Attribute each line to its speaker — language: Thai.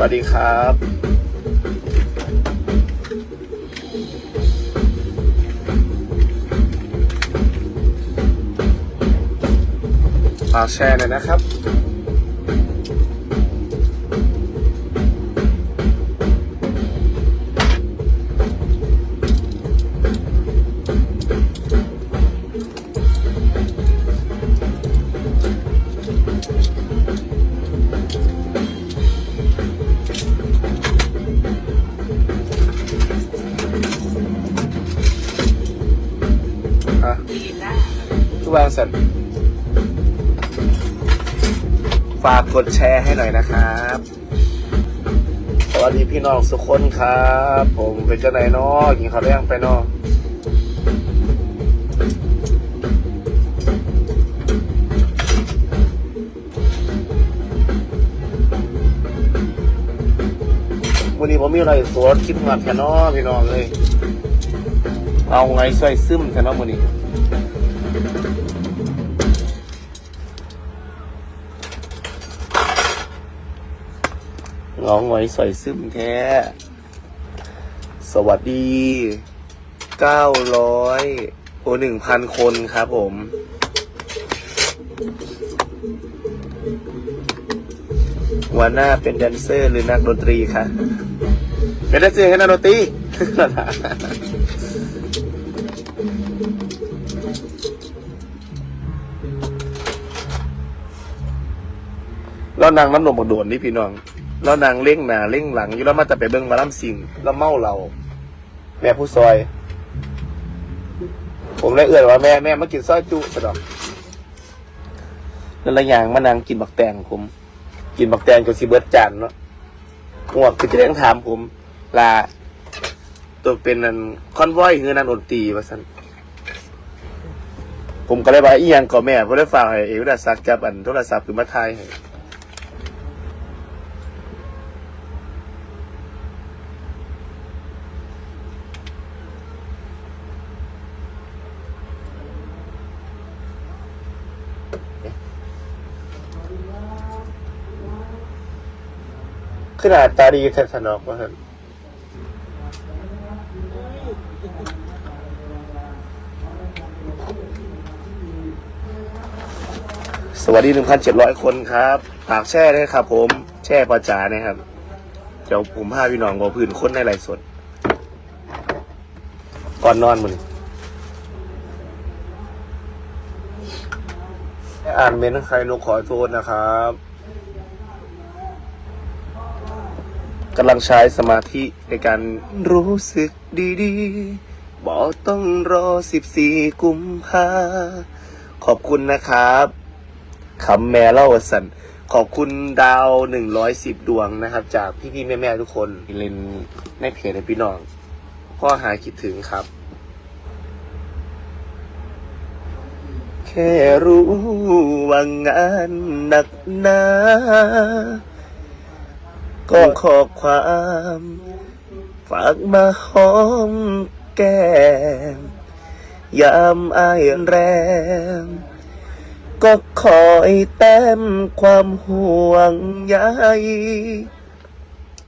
Speaker 1: วัสดีครับฝากแชร์หน่อยนะครับ ทุกวันเสร็จฝากกดแชร์ให้หน่อยนะครับ สวัสดีพี่น้องสุกคนครับ ผมเป็นเจ้าไหนายเนอกินข้าวแรงไปเนอวันนี้ผมมีอะไรสวนคิดมาแค่นอพี่น้องเลย เอาไงใส่ซึมแค่นอวันนี้ ร้องไว้ใส่ซึมแท้ สวัสดีเก้าร้อยโอหนึ่งพันคนครับผมหัวหน้าเป็นแดนเซอร์หรือนักดนตรีคะเป็นแดนเซอร์ให้นักดนตรีแล้วนางน้ำนมบักโดนนี่พี่น้อง แล้วนางเล่งหนาเล่งหลังอยู่แล้วมาแต่ไปเบิ้งมาล่ำสิงแล้วเมาเรา แม่ผู้ซอย ผมเลยเอื่อยว่าแม่แม่มากินซอยจุสะดอกแล้วละอย่างมานางกินบักแตงผม กินบักแตงจนสิเบิดจานเนาะหมวกคือจะเลี้ยงถามผมลาตัวเป็นนันคอนวอยคือนันดนตรีว่าสันผมก็เลยว่าอีหยังก็แม่ผมเลยฝากให้เอวิดาซักจับอันโทรศัพท์คือมาไทยให้ ขนาดตาดีแทนนอกว่าครับสวัสดี 1,700 คนครับฝากแช่ด้วยครับผม แช่ประจานะครับ เดี๋ยวผมพาพี่น้องบอกพื้นคนในไลฟ์สด ก่อนนอนมัน อ่านเมนต์ใครนกขอโทษนะครับกำลังใช้สมาธิในการรู้สึกดีๆ บอกต้องรอ 14 กุมภาขอบคุณนะครับคำแม่เล่าสันขอบคุณดาว 110 ดวงนะครับ จากพี่ๆแม่ๆทุกคนเล่นในเพจในพี่น้องพ่อหาคิดถึงครับ ค่รู้ว่างานหนักหนาก็ขอความ ฝากมาหอมแก้ม ยามอายแรง ก็คอยแต้มความห่วงใย